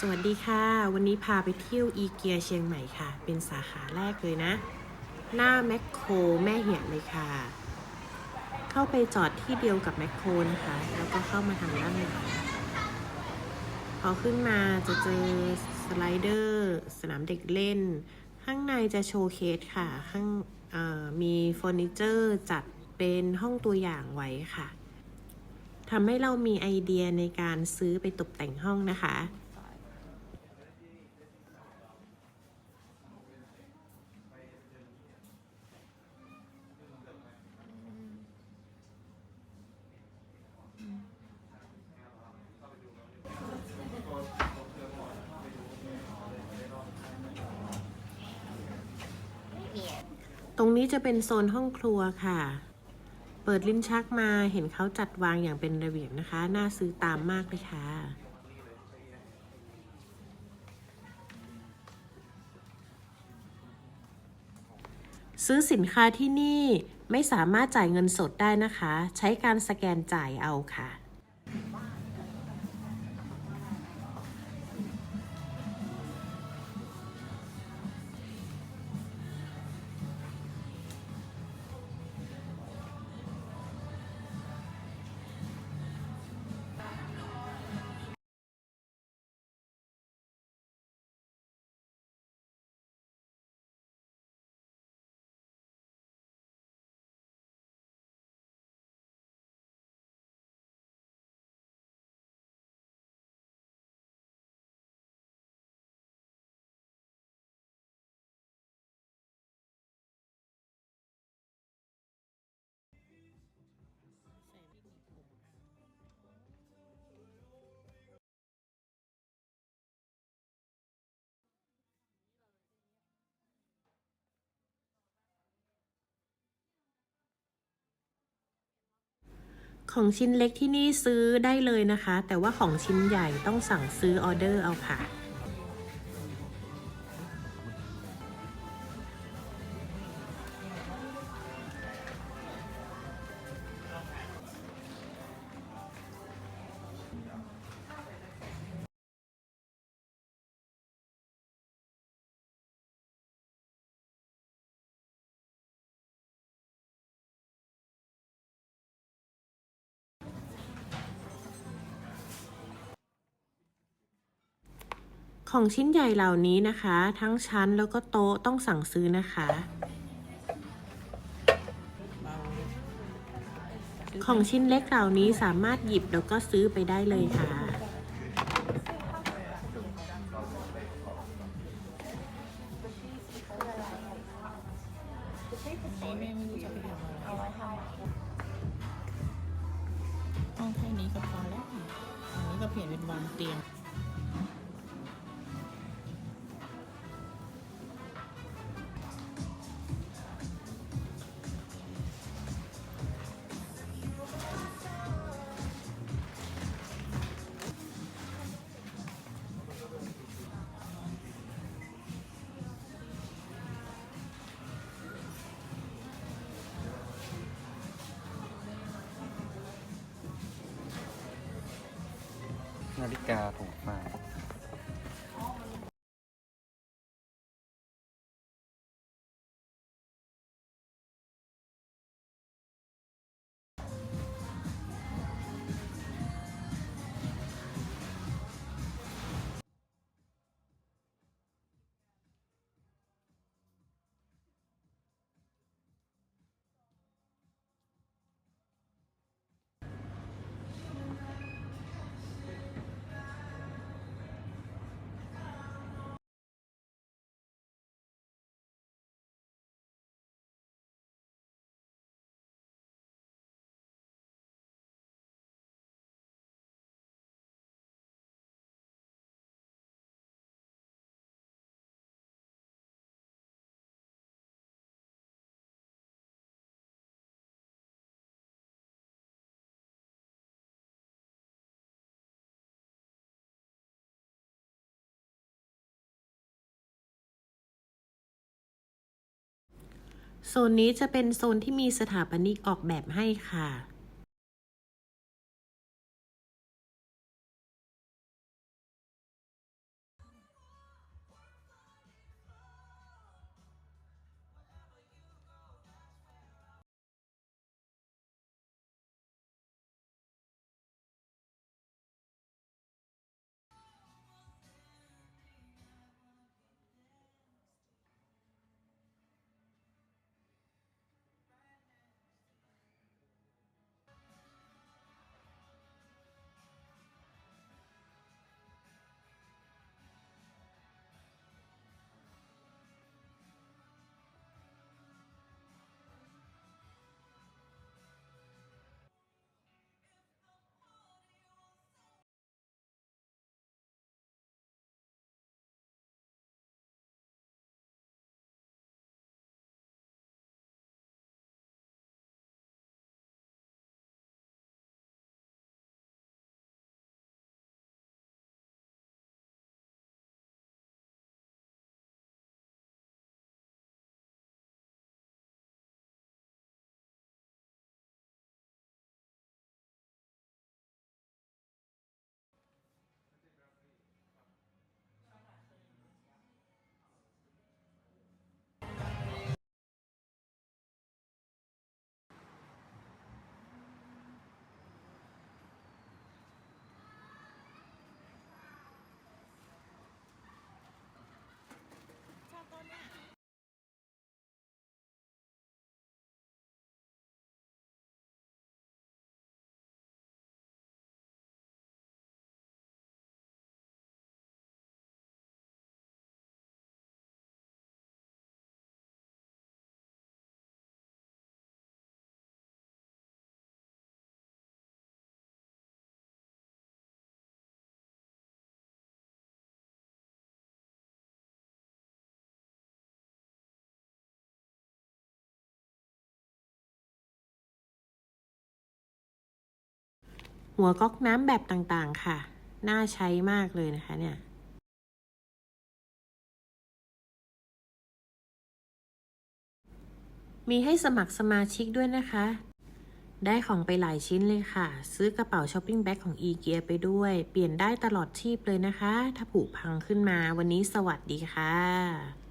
สวัสดีค่ะ วันนี้พาไปเที่ยวอีเกียเชียงใหม่ค่ะ เป็นสาขาแรกเลยนะ หน้าแมคโครแม่เหียนเลยค่ะ เข้าไปจอดที่เดียวกับแมคโครนะคะ แล้วก็เข้ามาทางด้านหลังพอขึ้นมาจะเจอสไลเดอร์ สนามเด็กเล่น ข้างในจะโชว์เคสค่ะ ข้างมีเฟอร์นิเจอร์จัดเป็นห้องตัวอย่างไว้ค่ะทำให้เรามีไอเดียในการซื้อไปตกแต่งห้องนะคะ ตรงนี้จะเป็นโซนห้องครัวค่ะ เปิดลิ้นชักมาเห็นเขาจัดวางอย่างเป็นระเบียบนะคะ น่าซื้อตามมากเลยค่ะ ซื้อสินค้าที่นี่ไม่สามารถจ่ายเงินสดได้นะคะ ใช้การสแกนจ่ายเอาค่ะ ของชิ้นเล็กที่นี่ซื้อได้เลยนะคะ แต่ว่าของชิ้นใหญ่ต้องสั่งซื้อออเดอร์เอาค่ะ ของชิ้นใหญ่เหล่านี้นะคะ ทั้งชั้นแล้วก็โต๊ะต้องสั่งซื้อนะคะ ของชิ้นเล็กเหล่านี้สามารถหยิบแล้วก็ซื้อไปได้เลยค่ะเอาแค่นี้ก็พอแล้วอันนี้ก็เปลี่ยนเป็นวางเตียง นาฬิกาผมมา โซนนี้จะเป็นโซนที่มีสถาปนิกออกแบบให้ค่ะ หัวก๊อกน้ำแบบต่างๆค่ะ น่าใช้มากเลยนะคะเนี่ยมีให้สมัครสมาชิกด้วยนะคะ ได้ของไปหลายชิ้นเลยค่ะ ซื้อกระเป๋าช้อปปิ้งแบ็คของอีเกียไปด้วย เปลี่ยนได้ตลอดชีพเลยนะคะ ถ้าผุพังขึ้นมาวันนี้สวัสดีค่ะ